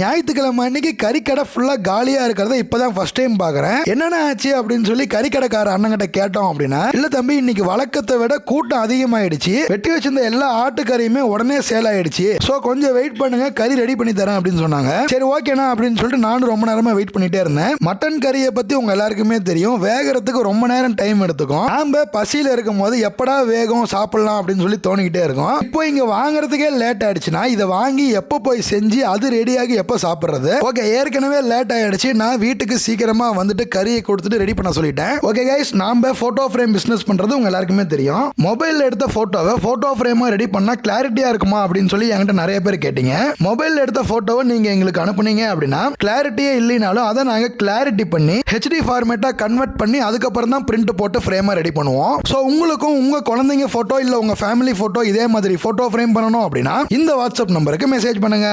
ஞாயிற்றுக்கிழமை அன்னைக்கு கறிக்கடை ஃபுல்லாக காலியாக இருக்கிறத இப்போ தான் ஃபர்ஸ்ட் டைம் பார்க்குறேன் என்னென்ன ஆச்சு அப்படின்னு சொல்லி கறிக்கடைக்கார அண்ணங்கிட்ட கேட்டோம் அப்படின்னா இல்லை தம்பி இன்னைக்கு வழக்கத்தை விட கூட்டம் அதிகமாயிடுச்சு. வெட்டி வச்சிருந்த எல்லா ஆட்டுக்கறியுமே உடனே சேல் ஆயிடுச்சு. ஸோ கொஞ்சம் வெயிட் பண்ணுங்க கறி ரெடி பண்ணி தரேன் அப்படின்னு சொன்னாங்க. சரி ஓகேண்ணா அப்படின்னு சொல்லிட்டு நானும் ரொம்ப நேரமாக வெயிட் பண்ணிட்டே இருந்தேன். மட்டன் கறியை பற்றி உங்கள் எல்லாருக்குமே தெரியும். வேகறதுக்கு ரொம்ப நேரம் டைம் எடுத்துக்கும். நாம பசியில் இருக்கும் போது எப்படா வேகம் சாப்பிடலாம் அப்படின்னு சொல்லி தோணிக்கிட்டே இருக்கும். இப்போ இங்கே வாங்குறதுக்கே லேட் ஆயிடுச்சுன்னா இதை வாங்கி எப்போ போய் செஞ்சு அது ரெடியாகி எப்போ சாப்பிட்றது? ஓகே ஏற்கனவே லேட் ஆயிடுச்சு. நான் வீட்டுக்கு சீக்கிரமா வந்துட்டு கறியை கொடுத்துட்டு ரெடி பண்ண சொல்லிட்டேன். ஓகே கைஸ் நாம போட்டோ ஃப்ரேம் பிஸ்னஸ் பண்றது உங்க எல்லாருக்குமே தெரியும். மொபைல் எடுத்த போட்டோவை போட்டோ ஃப்ரேமா ரெடி பண்ணா கிளாரிட்டியா இருக்குமா அப்படின்னு சொல்லி என்கிட்ட நிறைய பேர் கேட்டீங்க. மொபைல் எடுத்த போட்டோவை நீங்க எங்களுக்கு அனுப்புனீங்க அப்படின்னா கிளாரிட்டியே இல்லைனாலும் அதை நாங்க கிளாரிட்டி பண்ணி ஹெச்டி ஃபார்மேட்டா கன்வெர்ட் பண்ணி அதுக்கப்புறம் தான் பிரிண்ட் போட்டு ஃப்ரேமா ரெடி பண்ணுவோம். ஸோ உங்களுக்கும் உங்க குழந்தைங்க போட்டோ இல்ல உங்க ஃபேமிலி போட்டோ இதே மாதிரி போட்டோ ஃப்ரேம் பண்ணணும் அப்படின்னா இந்த வாட்ஸ்அப் நம்பருக்கு மெசேஜ் பண்ணுங்க.